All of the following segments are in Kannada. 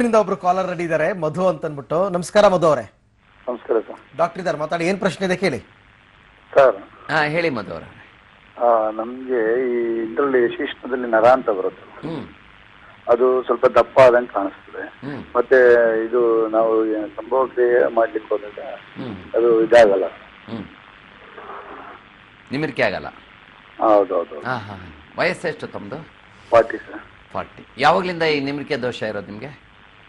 ಬೆಂಗಳೂರಿನಿಂದ ಒಬ್ರು ಕಾಲರ್ ರೆಡಿ ಇದ್ದಾರೆ ಮಧು ಅಂತ ಅಂದ್ಬಿಟ್ಟು ನಮಸ್ಕಾರ ಮಧು ಅವರೇ. ನಮಸ್ಕಾರ ಸರ್. ಡಾಕ್ಟರ್ ಇದ್ದಾರೆ ಮಾತಾಡಿ. ಏನ್ ಪ್ರಶ್ನೆ ಇದೆ ಕೇಳಿ. ಸರ್. ಹಾ ಹೇಳಿ ಮಧು ಅವರ. ನಮಗೆ ಈ ಇದರಲ್ಲಿ ಶಿಶ್ನದಲ್ಲಿ ನರ ಅಂತ ಬರುತ್ತೆ. ಹ್ಮ್. ಅದು ಸ್ವಲ್ಪ ದಪ್ಪ ಆದಂಗೆ ಕಾಣಿಸ್ತದೆ. ಹ್ಮ್. ಮತ್ತೆ ಇದು ನಾವು ಸಂಭವ ಕ್ರಿಯೆ ಮಾಡ್ಲಿಕ್ಕೆ ಹೋದಾಗ ಹ್ಮ್. ಅದು ಇದಾಗಲ್ಲ. ಹ್ಮ್. ನಿಮಿರಿಕೆ ಆಗಲ್ಲ. ಹೌದೌದು. ಹಾ ಹಾ ವಯಸ್ಸೆಷ್ಟು ತಮ್ಮದು ಫಾರ್ಟಿ ಸರ್. ಫಾರ್ಟಿ. ಯಾವಾಗ್ಲಿಂದ ಈ ನಿಮಿರಿಕೆ ದೋಷ ಇರೋದು ನಿಮಗೆ?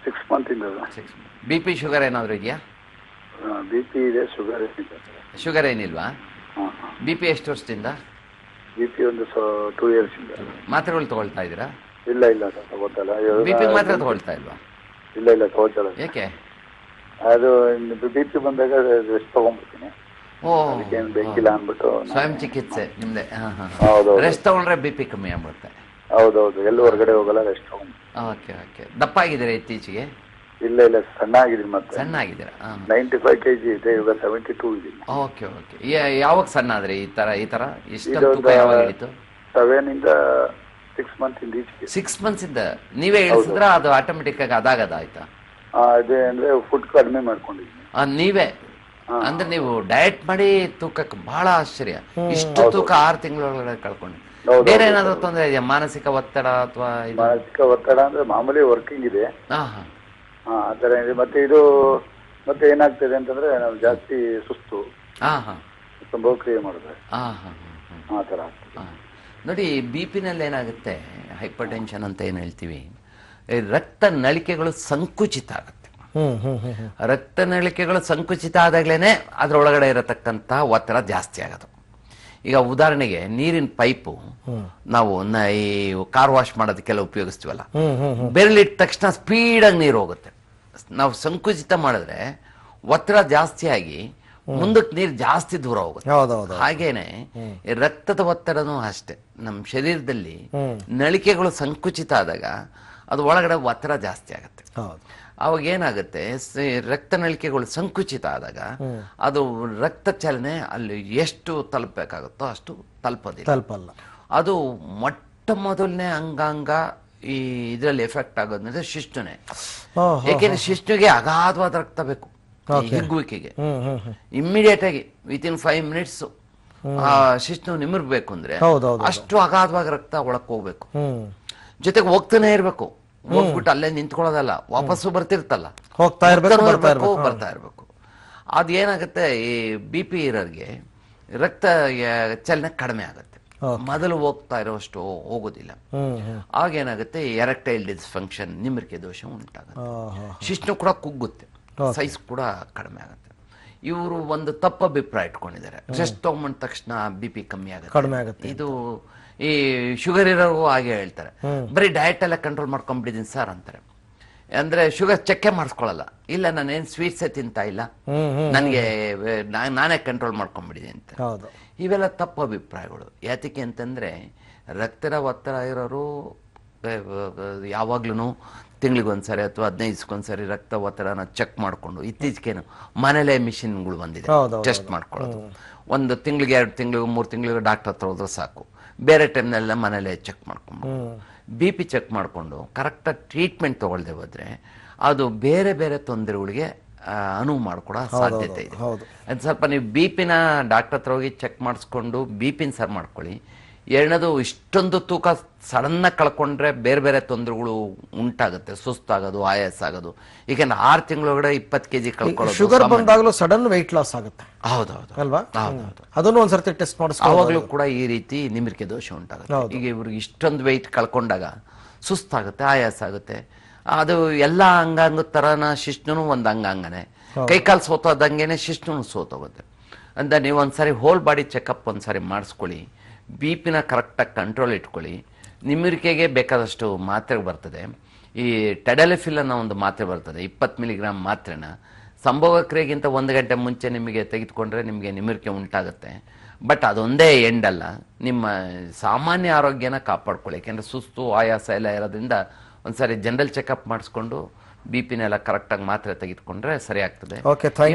ಸಿಕ್ಸ್ ಮಂತ್ ಇಂದ ಸಿಕ್ಸ್ ಬಿ ಪಿ ಶುಗರ್ ಏನಾದರೂ ಇದೆಯಾ? ಬಿ ಪಿ ಇದೆ ಶುಗರ್ ಇದೆ ಶುಗರ್ ಏನಿಲ್ವಾ? ಬಿ ಪಿ ಎಷ್ಟು ವರ್ಷದಿಂದ? ಬಿ ಪಿ ಒಂದು ಟೂ ಇಯರ್ಸ್ ಇಂದ. ಮಾತ್ರೆಗಳು ತಗೊಳ್ತಾ ಇದ್ದೀರಾ? ಇಲ್ಲ ಇಲ್ಲ ತಗೋತಲ್ಲ ಬಿ ಪಿ ಮಾತ್ರ ತಗೊಳ್ತಾ ಇಲ್ವಾ? ಇಲ್ಲ ಇಲ್ಲ ತಗೋತಲ್ಲ ಯಾಕೆ ಅದು ಬಿ ಪಿ ಬಂದಾಗ ರೆಸ್ಟ್ ತಗೊಂಡ್ಬಿಡ್ತೀನಿ. ಬೇಕಿಲ್ಲ ಅಂದ್ಬಿಟ್ಟು ಸ್ವಯಂ ಚಿಕಿತ್ಸೆ ನಿಮ್ದೆ. ರೆಸ್ಟ್ ತಗೊಂಡ್ರೆ ಬಿ ಪಿ ಕಮ್ಮಿ ಆಗ್ಬಿಡುತ್ತೆ. ಹೌದೌದು. ಎಲ್ಲೂ ಹೊರಗಡೆ ಹೋಗಲ್ಲ ರೆಸ್ಟ್ ತಗೊಂಡು ಓಕೆ ಓಕೆ ದಪ್ಪ ಆಗಿದ್ದೀರಾ ಇತ್ತೀಚೆಗೆ? ಇಲ್ಲ ಇಲ್ಲ ಸಣ್ಣ ಆಗಿದ್ದೀನಿ ಮತ್ತೆ. ಸಣ್ಣ ಆಗಿದ್ದೀರಾ ನೈಂಟಿ ಫೈವ್ ಕೆ ಜಿ ಇದೆ ಇವಾಗ ಸೆವೆಂಟಿ ಟೂ ಇದ್ದೀನಿ ಓಕೆ ಓಕೆ ಯಾವಾಗ ಸಣ್ಣ ಆದ್ರೆ ಈ ತರ ಈ ತರ? ಇಷ್ಟು ತೂಕ ಯಾವಾಗ ಇಳಿತು? ಸೆವೆನ್ ಇಂದ ಸಿಕ್ಸ್ ಮಂತ್ ಇಂದ ಈಚೆಗೆ. ಸಿಕ್ಸ್ ಮಂತ್ಸ್ ಇಂದ? ನೀವೇ ಇಳಿಸಿದ್ರ ಅದು ಆಟೋಮೆಟಿಕ್ ಆಗಿ ಅದಾಗದ ಆಯ್ತಾ? ಆ, ಅದೇ ಅಂದ್ರೆ ಫುಡ್ ಕಡಿಮೆ ಮಾಡ್ಕೊಂಡಿದ್ದೀನಿ. ಆ, ನೀವೇ. ಅಂದ್ರೆ ನೀವು ಡಯಟ್ ಮಾಡಿ ತೂಕಕ್ಕೆ ಬಹಳ ಆಶ್ಚರ್ಯ. ಇಷ್ಟು ತೂಕ ಆರು ತಿಂಗಳೊಳಗಡೆ ಕಳ್ಕೊಂಡು ಹೌದು, ಬೇರೆ ಏನಾದ್ರು ತೊಂದರೆ ಇದೆಯಾ? ಮಾನಸಿಕ ಒತ್ತಡ ಅಥವಾ ಇದು? ಮಾನಸಿಕ ಒತ್ತಡ ಅಂದ್ರೆ ಮಾಮೂಲಿ ವರ್ಕಿಂಗ್ ಇದೆ. ಹಾ ಹಾ. ಹಾ ಆ ಥರ ಇದೆ. ಮತ್ತೆ ಇದು ಮತ್ತೆ ಏನಾಗ್ತದೆ ಅಂತಂದ್ರೆ ನಾವು ಜಾಸ್ತಿ ಸುಸ್ತು. ಹಾ ಹಾ. ಸಂಭವ ಕ್ರಿಯೆ ಮಾಡಿದ್ರೆ. ಹಾ ಹಾ ಹಾ. ಆ ಥರ ಆಗ್ತದೆ. ಹಾ. ನೋಡಿ ಬಿ ಪಿನಲ್ಲಿ ಏನಾಗುತ್ತೆ? ಹೈಪರ್ ಟೆನ್ಷನ್ ಅಂತ ಏನು ಹೇಳ್ತೀವಿ? ರಕ್ತ ನಳಿಕೆಗಳು ಸಂಕುಚಿತ ಆಗುತ್ತೆ. ರಕ್ತ ನಳಿಕೆಗಳು ಸಂಕುಚಿತ ಆದಾಗ್ಲೇನೆ ಅದರೊಳಗಡೆ ಇರತಕ್ಕಂಥ ಒತ್ತಡ ಜಾಸ್ತಿ ಆಗೋದು. ಈಗ ಉದಾಹರಣೆಗೆ ನೀರಿನ ಪೈಪು ನಾವು ಈ ಕಾರ್ ವಾಶ್ ಮಾಡೋದಕ್ಕೆಲ್ಲ ಉಪಯೋಗಿಸ್ತೀವಲ್ಲ? ಬೆರಳಿಟ್ಟ ತಕ್ಷಣ ಸ್ಪೀಡಾಗಿ ನೀರು ಹೋಗುತ್ತೆ. ನಾವು ಸಂಕುಚಿತ ಮಾಡಿದ್ರೆ ಒತ್ತಡ ಜಾಸ್ತಿ ಆಗಿ ಮುಂದಕ್ಕೆ ನೀರು ಜಾಸ್ತಿ ದೂರ ಹೋಗುತ್ತೆ. ಹಾಗೇನೆ ರಕ್ತದ ಒತ್ತಡನೂ ಅಷ್ಟೇ. ನಮ್ಮ ಶರೀರದಲ್ಲಿ ನಳಿಕೆಗಳು ಸಂಕುಚಿತ ಆದಾಗ ಅದು ಒಳಗಡೆ ಒತ್ತಡ ಜಾಸ್ತಿ ಆಗುತ್ತೆ. ಹೌದು. ಅವಾಗ ಏನಾಗುತ್ತೆ ರಕ್ತನಳಿಕೆಗಳು ರಕ್ತ ನಳಿಕೆಗಳು ಸಂಕುಚಿತ ಆದಾಗ ಅದು ರಕ್ತ ಚಲನೆ ಅಲ್ಲಿ ಎಷ್ಟು ತಲುಪಬೇಕಾಗುತ್ತೋ ಅಷ್ಟು ತಲುಪೋದಿಲ್ಲ. ತಲುಪಲ್ಲ. ಅದು ಮೊಟ್ಟ ಮೊದಲನೇ ಅಂಗಾಂಗ ಈ ಇದರಲ್ಲಿ ಎಫೆಕ್ಟ್ ಆಗೋದಂದ್ರೆ ಶಿಷ್ಟುನೆ. ಏಕೆಂದ್ರೆ ಯಾಕೆಂದ್ರೆ ಶಿಷ್ಟುಗೆ ಅಗಾಧವಾದ ರಕ್ತ ಬೇಕು ಹಿಗ್ಗುವಿಕೆಗೆ. ಇಮ್ಮಿಡಿಯೇಟ್ ಆಗಿ ವಿತ್ ಇನ್ ಫೈವ್ ಮಿನಿಟ್ಸ್ ಆ ಶಿಷ್ಟು ನಿಮಿರ್ಬೇಕು ಅಂದ್ರೆ. ಅಷ್ಟು ಅಗಾಧವಾಗಿ ರಕ್ತ ಒಳಕ್ ಹೋಗ್ಬೇಕು. ಜೊತೆಗೆ ಹೋಗ್ತಾನೆ ಇರ್ಬೇಕು. ಹೋಗ್ಬಿಟ್ಟು ಅಲ್ಲೇ ನಿಂತ್ಕೊಳ್ಳೋದಲ್ಲ ವಾಪಸ್ಸು ಬರ್ತಿರ್ತಲ್ಲ. ಹೋಗ್ತಾ ಇರ್ಬೇಕು, ಬರ್ತಾ ಇರ್ಬೇಕು, ಅದೇನಾಗುತ್ತೆ ಈ ಬಿ ಪಿ ಇರೋರಿಗೆ ರಕ್ತ ಚಲನೆ ಕಡಿಮೆ ಆಗುತ್ತೆ. ಮೊದಲು ಹೋಗ್ತಾ ಇರೋಷ್ಟು ಹೋಗೋದಿಲ್ಲ. ಆಗ ಏನಾಗುತ್ತೆ ಆಗೇನಾಗುತ್ತೆ ಎರೆಕ್ಟೈಲ್ ಡಿಸ್ಫಂಕ್ಷನ್ ನಿಮ್ರಿಕೆ ದೋಷ ಉಂಟಾಗುತ್ತೆ. ಶಿಶ್ನು ಕೂಡ ಕುಗ್ಗುತ್ತೆ. ಸೈಜ್ ಕೂಡ ಕಡಿಮೆ ಆಗುತ್ತೆ. ಇವರು ಒಂದು ತಪ್ಪು ಅಭಿಪ್ರಾಯ ಇಟ್ಕೊಂಡಿದ್ದಾರೆ. ರೆಸ್ಟ್ ತಗೊಂಡ ತಕ್ಷಣ ಬಿ ಪಿ ಕಮ್ಮಿ ಆಗುತ್ತೆ. ಕಡಿಮೆ ಆಗುತ್ತೆ ಇದು ಈ ಶುಗರ್ ಇರೋರು ಹಾಗೆ ಹೇಳ್ತಾರೆ. ಬರೀ ಡಯಟ್ ಎಲ್ಲ ಕಂಟ್ರೋಲ್ ಮಾಡ್ಕೊಂಡ್ಬಿಟ್ಟಿದ್ದೀನಿ ಸರ್ ಅಂತಾರೆ. ಅಂದ್ರೆ ಶುಗರ್ ಚೆಕ್ಕೆ ಮಾಡಿಸ್ಕೊಳ್ಳಲ್ಲ ಇಲ್ಲ ನಾನೇನು ಸ್ವೀಟ್ಸೇ ತಿಂತಾ ಇಲ್ಲ. ನನಗೆ ನಾನೇ ಕಂಟ್ರೋಲ್ ಮಾಡ್ಕೊಂಡ್ಬಿಟ್ಟಿದ್ದೀನಿ ಅಂತ. ಇವೆಲ್ಲ ತಪ್ಪು ಅಭಿಪ್ರಾಯಗಳು. ಯಾತಕ್ಕೆ ಅಂತಂದ್ರೆ ರಕ್ತದ ಒತ್ತಡ ಇರೋರು ಯಾವಾಗ್ಲೂ ತಿಂಗಳಿಗೊಂದ್ಸರಿ ಅಥವಾ ಹದಿನೈದು ರಕ್ತ ಒತ್ತಡನ ಚೆಕ್ ಮಾಡಿಕೊಂಡು ಇತ್ತೀಚೆಗೇನು ಮನೇಲೇ ಮಿಷಿನ್ಗಳು ಬಂದಿದೆ. ಟೆಸ್ಟ್ ಮಾಡ್ಕೊಳ್ಳೋದು. ಒಂದು ತಿಂಗಳಿಗೆ ಎರಡು ತಿಂಗಳು ಮೂರು ತಿಂಗಳಿಗೆ ಡಾಕ್ಟರ್ ಹತ್ರ ಹೋದ್ರೆ ಸಾಕು. ಬೇರೆ ಟೈಮ್ನೆಲ್ಲ ಮನೇಲೆ ಚೆಕ್ ಮಾಡ್ಕೊಂಡು. ಬಿ ಪಿ ಚೆಕ್ ಮಾಡಿಕೊಂಡು ಕರೆಕ್ಟಾಗಿ ಟ್ರೀಟ್ಮೆಂಟ್ ತೊಗೊಳ್ದೆ ಹೋದರೆ ಅದು ಬೇರೆ ಬೇರೆ ತೊಂದರೆಗಳಿಗೆ ಅನುವು ಮಾಡ್ಕೊಡೋ ಸಾಧ್ಯತೆ ಇದೆ. ಅದು ಸ್ವಲ್ಪ ನೀವು ಬಿ ಪಿನ ಡಾಕ್ಟರ್ ಹತ್ರ ಹೋಗಿ ಚೆಕ್ ಮಾಡಿಸ್ಕೊಂಡು ಬಿ ಪಿನ ಸರ್ ಮಾಡ್ಕೊಳ್ಳಿ. ಎರಡನೇದು ಇಷ್ಟೊಂದು ತೂಕ ಸಡನ್ನ ಕಳ್ಕೊಂಡ್ರೆ ಬೇರೆ ಬೇರೆ ತೊಂದರೆಗಳು ಉಂಟಾಗುತ್ತೆ ಸುಸ್ತಾಗೋದು ಆಯಾಸ ಆಗೋದು ಈಗೇನು ಆರು ತಿಂಗಳೊಳಗಡೆ ಇಪ್ಪತ್ತು ಕೆ ಜಿ ಕಳ್ಕೊಳ್ಳೋದು ಶುಗರ್. ಬಂದಾಗಲೂ ಸಡನ್ ವೆಯ್ಟ್ ಲಾಸ್ ಆಗುತ್ತೆ. ಹೌದೌದು. ಅಲ್ವಾ? ಅದನ್ನು ಒಂದ್ಸರ್ತಿ ಟೆಸ್ಟ್ ಮಾಡಿಸ್ ಆವಾಗಲೂ ಕೂಡ ಈ ರೀತಿ ನಿಮಿರಿಕೆ ದೋಷ ಉಂಟಾಗುತ್ತೆ. ಈಗ ಇವ್ರಿಗೆ ಇಷ್ಟೊಂದು ವೆಯ್ಟ್ ಕಳ್ಕೊಂಡಾಗ ಸುಸ್ತಾಗುತ್ತೆ ಆಯಾಸ ಆಗುತ್ತೆ ಅದು ಎಲ್ಲ ಅಂಗಾಂಗ ತರನ ಶಿಷ್ಣು ಒಂದು ಅಂಗಾಂಗನೇ. ಕೈಕಾಲು ಸೋತೋದಂಗೆನೆ ಶಿಷ್ಣು ಸೋತೋಗುತ್ತೆ. ಅಂದ್ರೆ ನೀವು ಒಂದ್ಸರಿ ಹೋಲ್ ಬಾಡಿ ಚೆಕಪ್ ಒಂದ್ಸರಿ ಮಾಡಿಸ್ಕೊಳ್ಳಿ. ಬಿ ಪಿನ ಕರೆಕ್ಟಾಗಿ ಕಂಟ್ರೋಲ್ ಇಟ್ಕೊಳ್ಳಿ. ನಿಮ್ಮಿರಿಕೆಗೆ ಬೇಕಾದಷ್ಟು ಮಾತ್ರೆ ಬರ್ತದೆ. ಈ ಟೆಡಲಿಫಿಲ್ ಅನ್ನೋ ಒಂದು ಮಾತ್ರೆ ಬರ್ತದೆ, ಇಪ್ಪತ್ತು ಮಿಲಿಗ್ರಾಮ್ ಮಾತ್ರೆನ. ಸಂಭವ ಕ್ರಿಯೆಗಿಂತ ಒಂದು ಗಂಟೆ ಮುಂಚೆ ನಿಮಗೆ ತೆಗೆದುಕೊಂಡ್ರೆ ನಿಮಗೆ ನಿಮಿರಿಕೆ ಉಂಟಾಗುತ್ತೆ. ಬಟ್ ಅದೊಂದೇ ಎಂಡ್ ಅಲ್ಲ. ನಿಮ್ಮ ಸಾಮಾನ್ಯ ಆರೋಗ್ಯನ ಕಾಪಾಡ್ಕೊಳ್ಳಿ. ಯಾಕೆಂದರೆ ಸುಸ್ತು, ಆಯಾಸ ಎಲ್ಲ ಇರೋದ್ರಿಂದ ಒಂದ್ಸರಿ ಜನರಲ್ ಚೆಕಪ್ ಮಾಡಿಸ್ಕೊಂಡು ಬಿ ಪಿನೆಲ್ಲ ಕರೆಕ್ಟಾಗಿ ಮಾತ್ರೆ ತೆಗೆದುಕೊಂಡ್ರೆ ಸರಿ ಆಗ್ತದೆ